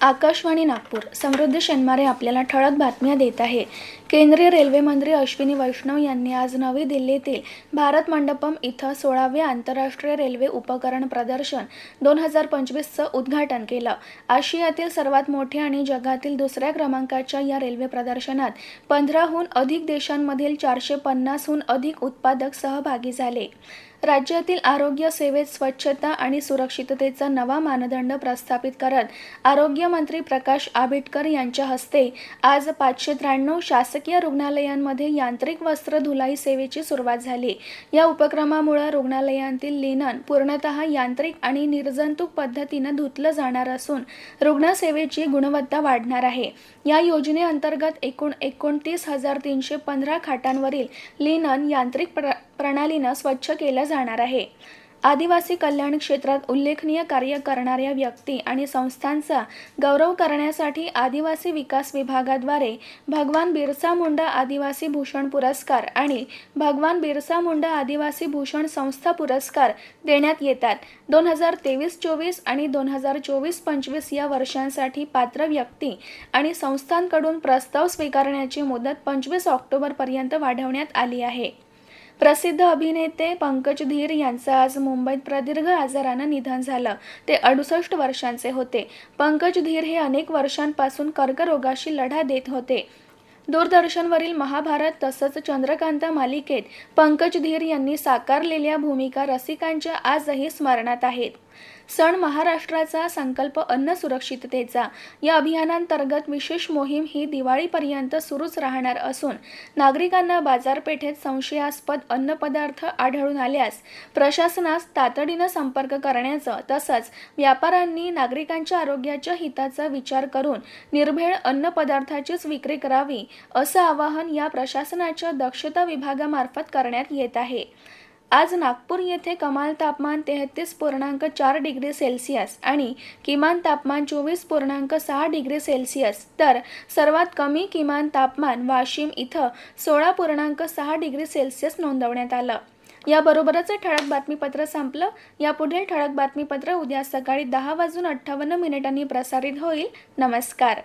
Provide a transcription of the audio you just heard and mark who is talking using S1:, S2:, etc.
S1: आकाशवाणी नागपूर. समृद्ध शेनमारे आपल्याला ठळक बातम्या देत आहे. केंद्रीय रेल्वे मंत्री अश्विनी वैष्णव यांनी आज नवी दिल्लीतील भारत मंडपम इथं सोळावे आंतरराष्ट्रीय रेल्वे उपकरण प्रदर्शन दोन हजार पंचवीसचं उद्घाटन केलं. आशियातील सर्वात मोठे आणि जगातील दुसऱ्या क्रमांकाच्या या रेल्वे प्रदर्शनात पंधराहून अधिक देशांमधील चारशे पन्नासहून अधिक उत्पादक सहभागी झाले. राज्यातील आरोग्य सेवेत स्वच्छता आणि सुरक्षिततेचा नवा मानदंड प्रस्थापित करत आरोग्यमंत्री प्रकाश आंबेडकर यांच्या हस्ते आज पाचशे त्र्याण्णव शासकीय रुग्णालयांमध्ये यांत्रिक वस्त्र धुलाई सेवेची सुरुवात झाली. या उपक्रमामुळे रुग्णालयांतील लिनन पूर्णतः यांत्रिक आणि निर्जंतुक पद्धतीनं धुतलं जाणार असून रुग्णसेवेची गुणवत्ता वाढणार आहे. या योजनेअंतर्गत एकूण एकोणतीस हजार तीनशे पंधरा खाटांवरील लिनन यांत्रिक प्र प्रणालीनं स्वच्छ केलं जाणार आहे. आदिवासी कल्याण क्षेत्रात उल्लेखनीय कार्य करणाऱ्या व्यक्ती आणि संस्थांचा गौरव करण्यासाठी आदिवासी विकास विभागाद्वारे भगवान बिरसा मुंडा आदिवासी भूषण पुरस्कार आणि भगवान बिरसा मुंडा आदिवासी भूषण संस्था पुरस्कार देण्यात येतात. दोन हजार तेवीस चोवीस आणि दोन हजार चोवीस पंचवीस या वर्षांसाठी पात्र व्यक्ती आणि संस्थांकडून प्रस्ताव स्वीकारण्याची मुदत पंचवीस ऑक्टोबरपर्यंत वाढवण्यात आली आहे. प्रसिद्ध अभिनेते पंकज धीर यांचं आज मुंबईत प्रदीर्घ आजारानं निधन झालं. ते अडुसष्ट वर्षांचे होते. पंकज धीर हे अनेक वर्षांपासून कर्करोगाशी लढा देत होते. दूरदर्शनवरील महाभारत तसंच चंद्रकांत मालिकेत पंकज धीर यांनी साकारलेल्या भूमिका रसिकांच्या आजही स्मरणात आहेत. सण महाराष्ट्राचा संकल्प अन्न सुरक्षिततेचा. या अभियानांतर्गत विशेष मोहीम ही दिवाळीपर्यंत सुरूच राहणार असून नागरिकांना बाजारपेठेत संशयास्पद अन्नपदार्थ आढळून आल्यास प्रशासनास तातडीनं संपर्क करण्याचं तसंच व्यापाऱ्यांनी नागरिकांच्या आरोग्याच्या हिताचा विचार करून निर्भेळ अन्नपदार्थाचीच विक्री करावी असं आवाहन या प्रशासनाच्या दक्षता विभागामार्फत करण्यात येत आहे. आज नागपूर येथे कमाल तापमान तेहतीस पूर्णांक चार डिग्री सेल्सिअस आणि किमान तापमान चोवीस पूर्णांक सहा डिग्री सेल्सिअस तर सर्वात कमी किमान तापमान वाशिम इथं सोळा पूर्णांक सहा डिग्री सेल्सिअस नोंदवण्यात आलं. याबरोबरच ठळक बातमीपत्र संपलं. यापुढील ठळक बातमीपत्र उद्या सकाळी दहा वाजून अठ्ठावन्न मिनिटांनी प्रसारित होईल. नमस्कार.